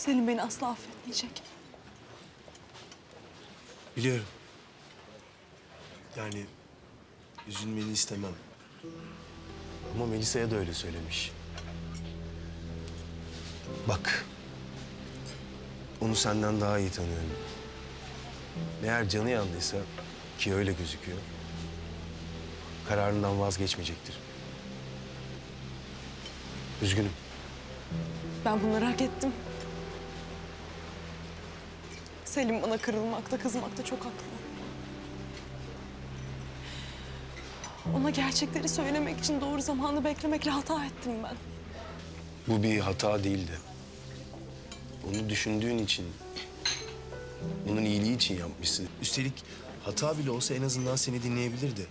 Selim beni asla affetmeyecek. Biliyorum. Yani üzülmeni istemem. Ama Melisa'ya da öyle söylemiş. Bak. Onu senden daha iyi tanıyorum. Eğer canı yandıysa ki öyle gözüküyor. Kararından vazgeçmeyecektir. Üzgünüm. Ben bunları hak ettim. Selim bana kırılmakta, kızmakta çok haklı. Ona gerçekleri söylemek için doğru zamanı beklemekle hata ettim ben. Bu bir hata değildi. Onu düşündüğün için, onun iyiliği için yapmışsın. Üstelik hata bile olsa en azından seni dinleyebilirdi.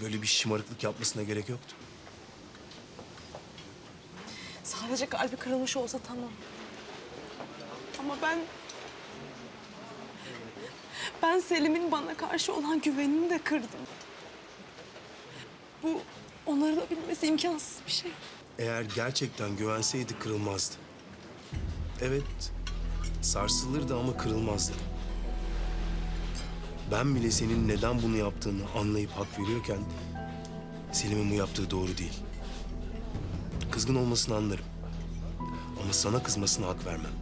Böyle bir şımarıklık yapmasına gerek yoktu. Sadece kalbi kırılmış olsa tamam. Ama ben... Ben Selim'in bana karşı olan güvenini de kırdım. Bu onarılabilmesi imkansız bir şey. Eğer gerçekten güvenseydi kırılmazdı. Evet, sarsılırdı ama kırılmazdı. Ben bile senin neden bunu yaptığını anlayıp hak veriyorken... ...Selim'in bu yaptığı doğru değil. Kızgın olmasını anlarım. Ama sana kızmasına hak vermem.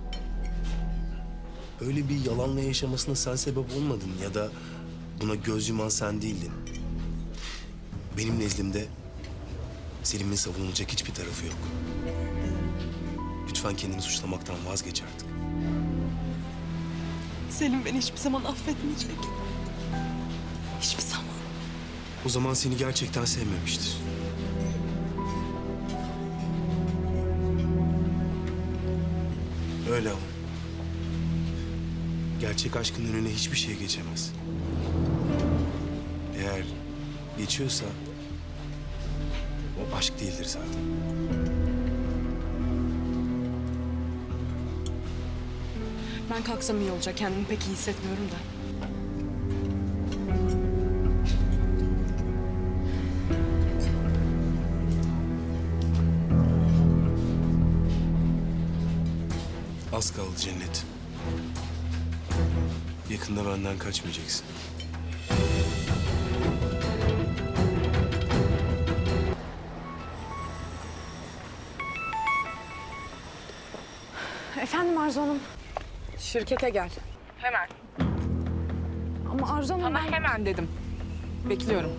Öyle bir yalanla yaşamasına sen sebep olmadın ya da buna göz yuman sen değildin. Benim nezdimde Selim'in savunulacak hiçbir tarafı yok. Lütfen kendini suçlamaktan vazgeç artık. Selim beni hiçbir zaman affetmeyecek. Hiçbir zaman. O zaman seni gerçekten sevmemiştir. Öyle ama. Gerçek aşkın önüne hiçbir şey geçemez. Eğer geçiyorsa o aşk değildir zaten. Ben kalksam iyi olacak. Kendimi pek iyi hissetmiyorum da. Az kaldı cennet. Yakında benden kaçmayacaksın. Efendim Arzu Hanım. Şirkete gel. Hemen. Ama Arzu Hanım Ama ben... hemen dedim. Bekliyorum.